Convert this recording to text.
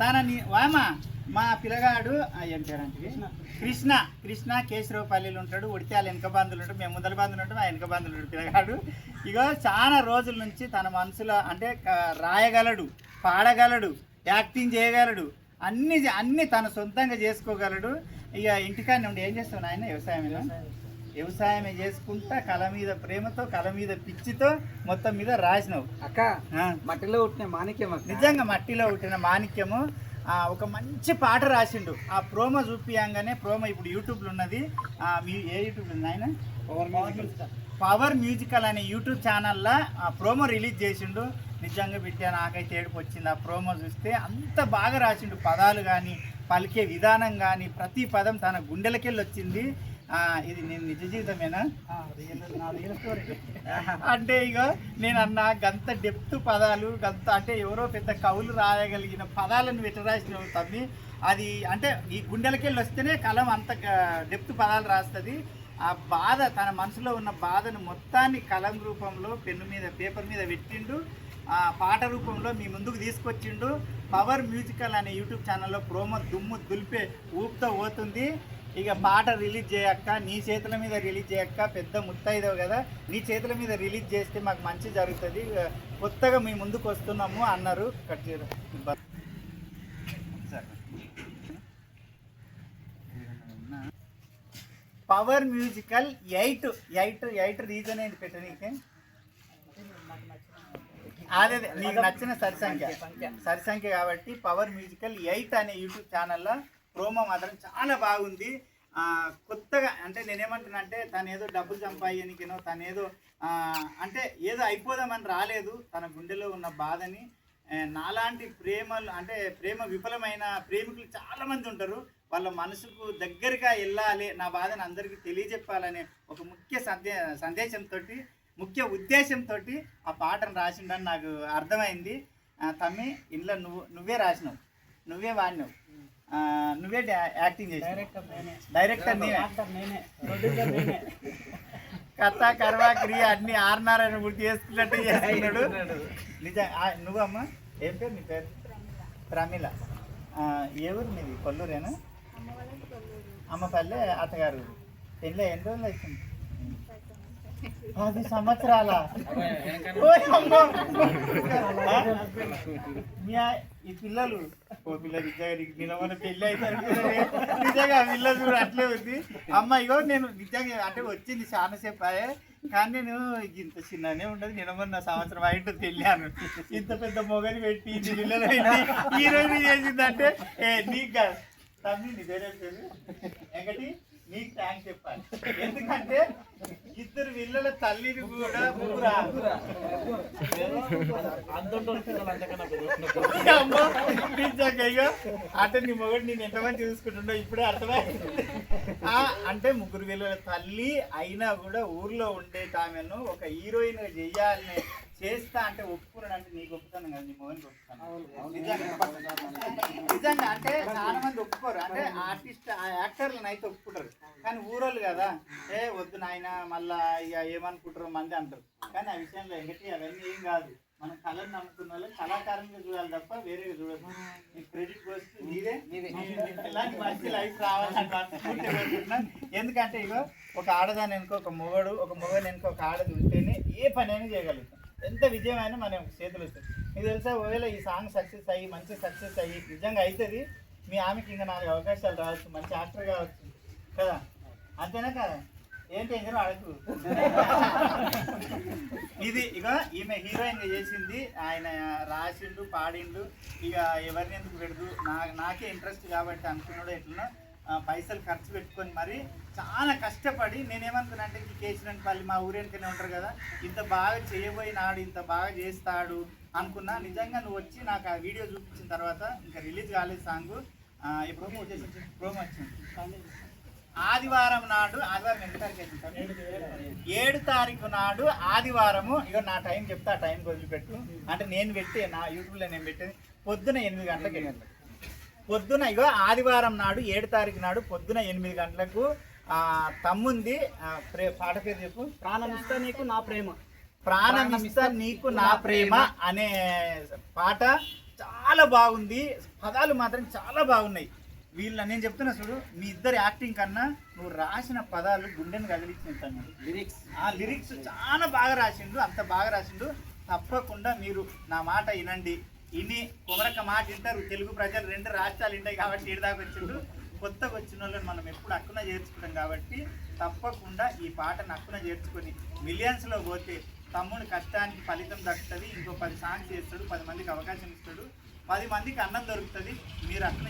తనని వామ? మా పిల్లగాడు ఆ, ఏం పేరంటే కృష్ణ. కృష్ణ కేశరవపల్లిలో ఉంటాడు ఉడిత్యాల వెనక బంధువులు ఉంటాడు మేము ముందల బంధువులు ఉంటాం ఆ వెనక బంధువులు ఉంటాడు పిల్లగాడు. ఇగో చాలా రోజుల నుంచి తన మనసులో అంటే రాయగలడు పాడగలడు యాక్టింగ్ చేయగలడు అన్ని అన్ని తన సొంతంగా చేసుకోగలడు. ఇక ఇంటికాడ నుండి ఏం చేస్తావు ఆయన వ్యవసాయంలో వ్యవసాయమే చేసుకుంటా కళ మీద ప్రేమతో కళ మీద పిచ్చితో మొత్తం మీద రాసినావు. అక్క. మట్టిలో పుట్టిన మాణిక్యం నిజంగా మట్టిలో పుట్టిన మాణిక్యము. ఆ, ఒక మంచి పాట రాసిండు. ఆ ప్రోమో చూపియంగానే ప్రోమో ఇప్పుడు యూట్యూబ్లో ఉన్నది. ఆ, మీ ఏ యూట్యూబ్ ఉంది ఆయన పవర్ మ్యూజికల్ అనే యూట్యూబ్ ఛానల్లో ఆ ప్రోమో రిలీజ్ చేసిండు. నిజంగా బిడ్డ నాకైతే ఏడుపు వచ్చింది. ఆ ప్రోమో చూస్తే అంత బాగా రాసిండు. పదాలు కానీ పలికే విధానం కానీ ప్రతి పదం తన గుండెలకెళ్ళి వచ్చింది ఇది నేను నిజ జీవితమేనా? అంటే ఇక నేను అన్న గంత డెప్త్ పదాలు గంత అంటే ఎవరో పెద్ద కవులు రాయగలిగిన పదాలను వెటరాసిన తమ్మి. అది అంటే ఈ గుండెలకెళ్ళి వస్తేనే కలం అంత డెప్త్ పదాలు రాస్తుంది. ఆ బాధ తన మనసులో ఉన్న బాధను మొత్తాన్ని కలం రూపంలో పెన్ను మీద పేపర్ మీద పెట్టిండు. ఆ పాట రూపంలో మీ ముందుకు తీసుకొచ్చిండు. పవర్ మ్యూజికల్ అనే యూట్యూబ్ ఛానల్లో ప్రోమో దుమ్ము దులిపే ఊపుతో పోతుంది. ఇక పాట రిలీజ్ చేయక్క నీ చేతుల మీద రిలీజ్ చేయక్క పెద్ద ముత్తైదవు కదా. నీ చేతుల మీద రిలీజ్ చేస్తే మాకు మంచి జరుగుతుంది. ఇక కొత్తగా మీ ముందుకు వస్తున్నాము అన్నారు. కట్ చేయడం power musical eight eight eight reason ఏంటి పెట్టనీకే అదే అదే, నీకు నచ్చిన సరి సంఖ్య సరి సంఖ్య కాబట్టి పవర్ మ్యూజికల్ ఎయిట్ అనే యూట్యూబ్ ఛానల్లో ప్రోమో మాత్రం చాలా బాగుంది. కొత్తగా అంటే నేనేమంటున్నా అంటే తను ఏదో డబ్బులు సంపాదనికినో తను ఏదో అంటే ఏదో అయిపోదామని రాలేదు. తన గుండెలో ఉన్న బాధని నాలాంటి ప్రేమలు అంటే ప్రేమ విఫలమైన ప్రేమికులు చాలామంది ఉంటారు. వాళ్ళ మనసుకు దగ్గరగా వెళ్ళాలి. నా బాధను అందరికీ తెలియజెప్పాలనే ఒక ముఖ్య సందే సందేశంతో ముఖ్య ఉద్దేశంతో ఆ పాటను రాసిండని నాకు అర్థమైంది. తమ్మి ఇంట్లో నువ్వు నువ్వే రాసినావు. నువ్వే వాడినావు. నువ్వే యాక్టింగ్ చేసినావు. డైరెక్టర్ నేనే. కథ కర్వా క్రియ అన్ని ఆర్నారాయణ గుర్తు చేసుకున్నట్టు చేస్తున్నాడు. నిజం నువ్వమ్మా? ఏం పేరు నీ పేరు? ప్రమిళ ఏ ఊరు మీది? కొల్లూరేనా? అమ్మపల్లె అత్తగారు పెళ్ళి ఎన్ని రోజులు అవుతుంది? పది సంవత్సరాల. అమ్మో. ఈ పిల్లలు ఓ పిల్లలు నిజంగా నీకు నిలవన పెళ్ళి అయితే నిజంగా పిల్ల పిల్లలు అట్లే ఉంది. అమ్మ ఇగో నేను నిజంగా అంటే వచ్చింది చాలాసేపు అయ్యే కానీ నేను ఇంత చిన్ననే ఉండదు. నిలవన్న సంవత్సరం అయింటు తెలియాను. ఇంత పెద్ద మొగని పెట్టి ఇన్ని పిల్లలు పెట్టి ఈ రోజు చేసిందంటే ఏ నీకు కాదు. తమ్మి నీ పేరు. ఏం నీకు థ్యాంక్స్ చెప్పాలి. ఎందుకంటే ఇద్దరు పిల్లల తల్లిని కూడా ముగ్గురా? అంటే నీ మొగడు నేను ఎంతమంది చూసుకుంటుండో ఇప్పుడే అర్థమైంది. ఆ, అంటే ముగ్గురు పిల్లల తల్లి అయినా కూడా ఊర్లో ఉండే ఆమెను ఒక హీరోయిన్ చెయ్యాలనే చేస్తా అంటే ఒప్పుకున్నాడు అంటే నీకు ఒప్పుతాను కదా నీ మొగనికి ఒప్పుతాను. నిజంగా. అంటే చాలా మంది ఒప్పుకోరు. అంటే ఆర్టిస్ట్ ఆ యాక్టర్లను అయితే ఒప్పుకుంటారు. కానీ ఊరోళ్ళు కదా ఏ వద్దు నాయన మళ్ళా ఇక ఏమనుకుంటారు మంది అంటారు. కానీ ఆ విషయంలో ఎంగటి అవన్నీ ఏం కాదు. మన కళను నమ్ముకున్న వాళ్ళు కళాకారంగా చూడాలి తప్ప వేరేగా చూడదు నీకు క్రెడిట్ వస్తుంది నీదే. ఎలాంటి మంచి లైఫ్ రావాలని. ఎందుకంటే ఇగో ఒక ఆడదాని వెనుక ఒక మొగడు ఒక మొగని వెనుక ఒక ఆడది ఉంటేనే ఏ పని అయినా చేయగలుగుతాం. ఎంత విజయమైనా మనం చేతులు వస్తుంది మీకు తెలుసా ఒకవేళ ఈ సాంగ్ సక్సెస్ అయ్యి మంచి సక్సెస్ అయ్యి నిజంగా అవుతుంది మీ ఆమెకి ఇంకా నాలుగు అవకాశాలు రావచ్చు మంచి యాక్టర్ కావచ్చు. కదా? అంతేనా కదా? ఏం టెన్షన్ అడగకు? ఇది ఇక ఈమె హీరోయిన్ చేసింది. ఆయన రాసిండు పాడిండు. ఇక ఎవరిని ఎందుకు పెడదు? నా నాకే ఇంట్రెస్ట్ కాబట్టి అనుకున్నాడు ఎట్లనో పైసలు ఖర్చు పెట్టుకొని మరి చాలా కష్టపడి నేనేమనుకున్నా అంటే ఈ కేసినపల్లి మా ఊరేనికనే ఉంటారు కదా ఇంత బాగా చేయబోయినాడు ఇంత బాగా చేస్తాడు అనుకున్నా నిజంగా నువ్వు వచ్చి నాకు ఆ వీడియో చూపించిన తర్వాత ఇంకా రిలీజ్ కాలేదు సాంగ్. ఎప్పుడు ప్రోమో వచ్చింది. ఆదివారం నాడు ఆదివారం ఎన్ని తారీఖు? ఏడు తారీఖు. నాడు ఆదివారము ఇక నా టైం చెప్తే ఆ టైం వదిలిపెట్టు అంటే నేను పెట్టే నా యూట్యూబ్లో నేను పెట్టేది పొద్దున ఎనిమిది గంటలకు ఎనిమిది పొద్దున ఇగో ఆదివారం నాడు ఏడు తారీఖు నాడు పొద్దున ఎనిమిది గంటలకు ఆ, తమ్ముంది ప్రే పాట పేరు చెప్పు. ప్రాణం ఇస్తా నీకు నా ప్రేమ. ప్రాణం ఇస్తా నీకు నా ప్రేమ అనే పాట చాలా బాగుంది. పదాలు మాత్రం చాలా బాగున్నాయి. వీళ్ళ నేను చెప్తున్నా చూడు మీ ఇద్దరు యాక్టింగ్ కన్నా నువ్వు రాసిన పదాలు గుండెని కదిలించిన లిరిక్స్. ఆ లిరిక్స్ చాలా బాగా రాసిండు అంత బాగా రాసిండు. తప్పకుండా మీరు నా మాట వినండి. ఇన్ని కుమరక మాట వింటారు తెలుగు ప్రజలు రెండు రాష్ట్రాలు ఉంటాయి కాబట్టి ఇటు దాకా వచ్చిండు కొత్తగా వచ్చిన వాళ్ళని మనం ఎప్పుడు అక్కున చేర్చుకుంటాం కాబట్టి తప్పకుండా ఈ పాటను అక్కున చేర్చుకొని మిలియన్స్లో పోతే తమ్ముడు కష్టానికి ఫలితం దక్కుతుంది ఇంకో పది సాంగ్స్ చేస్తాడు పది మందికి అవకాశం ఇస్తాడు పది మందికి అన్నం దొరుకుతుంది మీరు అక్కున